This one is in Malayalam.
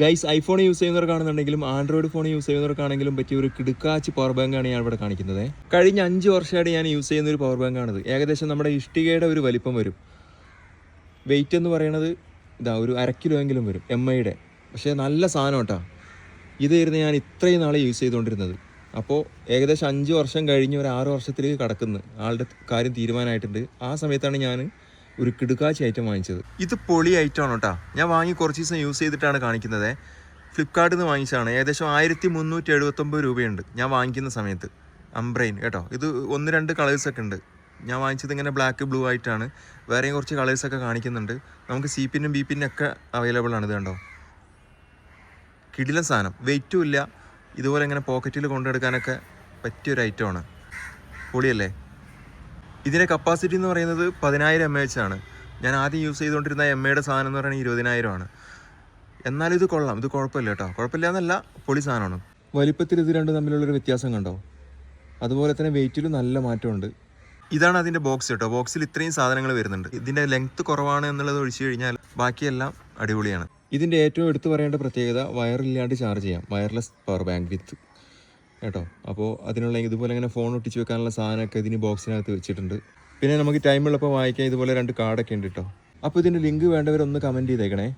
ഗൈസ് ഐഫോൺ യൂസ് ചെയ്യുന്നവർക്കാണെന്നുണ്ടെങ്കിലും ആൻഡ്രോയിഡ് ഫോൺ യൂസ് ചെയ്യുന്നവർക്കാണെങ്കിലും പറ്റിയ ഒരു കിടുക്കാച്ച് പവർ ബാങ്കാണ് ഞാൻ ഇവിടെ കാണിക്കുന്നത്. കഴിഞ്ഞ അഞ്ച് വർഷമായിട്ട് ഞാൻ യൂസ് ചെയ്യുന്ന ഒരു പവർ ബാങ്കാണിത് ഏകദേശം നമ്മുടെ ഇഷ്ടികയുടെ ഒരു വലിപ്പം വരും. വെയിറ്റ് എന്ന് പറയുന്നത് ഇതാ ഒരു അര കിലോ എങ്കിലും വരും എം ഐയുടെ പക്ഷേ നല്ല സാധനം കേട്ടോ. ഇതായിരുന്നു ഞാൻ ഇത്രയും നാളെ യൂസ് ചെയ്തുകൊണ്ടിരുന്നത്. അപ്പോൾ ഏകദേശം അഞ്ച് വർഷം കഴിഞ്ഞ് ഒരു ആറ് വർഷത്തിലേക്ക് കടക്കുന്നു. ആളുടെ കാര്യം തീരുമാനമായിട്ടുണ്ട്. ആ സമയത്താണ് ഞാൻ ഒരു കിടുക്കാച്ചി ഐറ്റം വാങ്ങിച്ചത്. ഇത് പൊളി ഐറ്റമാണ് കേട്ടോ. ഞാൻ വാങ്ങി കുറച്ച് ദിവസം യൂസ് ചെയ്തിട്ടാണ് കാണിക്കുന്നത്. ഫ്ലിപ്കാർട്ടിൽ നിന്ന് വാങ്ങിച്ചതാണ്. ഏകദേശം ആയിരത്തി മുന്നൂറ്റി എഴുപത്തൊമ്പത് രൂപയുണ്ട്. ഞാൻ വാങ്ങിക്കുന്ന സമയത്ത്. അംബ്രെയിൻ കേട്ടോ. ഇത് ഒന്ന് രണ്ട് കളേഴ്സൊക്കെ ഉണ്ട്. ഞാൻ വാങ്ങിച്ചത് ഇങ്ങനെ ബ്ലാക്ക് ബ്ലൂ ആയിട്ടാണ്. വേറെയും കുറച്ച് കളേഴ്സൊക്കെ കാണിക്കുന്നുണ്ട്. നമുക്ക് സി പിന്നും ബി പിന്നും ഒക്കെ അവൈലബിൾ ആണ് ഇത് കണ്ടോ. കിടിലൻ സാധനം. വെയിറ്റും ഇല്ല. ഇതുപോലെ ഇങ്ങനെ പോക്കറ്റിൽ കൊണ്ടെടുക്കാനൊക്കെ പറ്റിയൊരു ഐറ്റമാണ് പൊളിയല്ലേ? ഇതിന്റെ കപ്പാസിറ്റി എന്ന് പറയുന്നത് പതിനായിരം എം എച്ച് ആണ്. ഞാൻ ആദ്യം യൂസ് ചെയ്തുകൊണ്ടിരുന്ന എം എയുടെ സാധനം എന്ന് പറയുന്നത് ഇരുപതിനായിരം ആണ്. എന്നാലും ഇത് കൊള്ളാം. ഇത് കുഴപ്പമില്ല കേട്ടോ. കുഴപ്പമില്ല എന്നല്ല പൊളി സാധനമാണ്. വലിപ്പത്തിൽ ഇത് രണ്ടും തമ്മിലുള്ളൊരു വ്യത്യാസം കണ്ടോ? അതുപോലെ തന്നെ വെയിറ്റിലും നല്ല മാറ്റമുണ്ട്. ഇതാണ് അതിന്റെ ബോക്സ് കേട്ടോ. ബോക്സിൽ ഇത്രയും സാധനങ്ങൾ വരുന്നുണ്ട്. ഇതിന്റെ ലെങ്ത്ത് കുറവാണ് എന്നുള്ളത് ഒഴിച്ചു കഴിഞ്ഞാൽ ബാക്കിയെല്ലാം അടിപൊളിയാണ്. ഇതിന്റെ ഏറ്റവും എടുത്തു പറയേണ്ട പ്രത്യേകത വയറില്ലാണ്ട് ചാർജ് ചെയ്യാം. വയർലെസ് പവർ ബാങ്ക് വിത്ത് കേട്ടോ. അപ്പോൾ അതിനുള്ള ഇതുപോലെ ഇങ്ങനെ ഫോൺ ഒട്ടിച്ച് വെക്കാനുള്ള സാധനമൊക്കെ ഇതിന് ബോക്സിനകത്ത് വെച്ചിട്ടുണ്ട്. പിന്നെ നമുക്ക് ടൈമുള്ളപ്പോൾ വായിക്കാൻ ഇതുപോലെ രണ്ട് കാർഡൊക്കെ ഉണ്ട് കേട്ടോ. അപ്പോൾ ഇതിന്റെ ലിങ്ക് വേണ്ടവരൊന്ന് കമന്റ് ചെയ്തേക്കണേ.